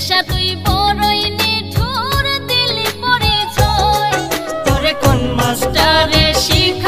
আশা তুই বড়ই নিঠুর দিলি পড়ে ছয়। তোরে কোন মাস্টারে শিখ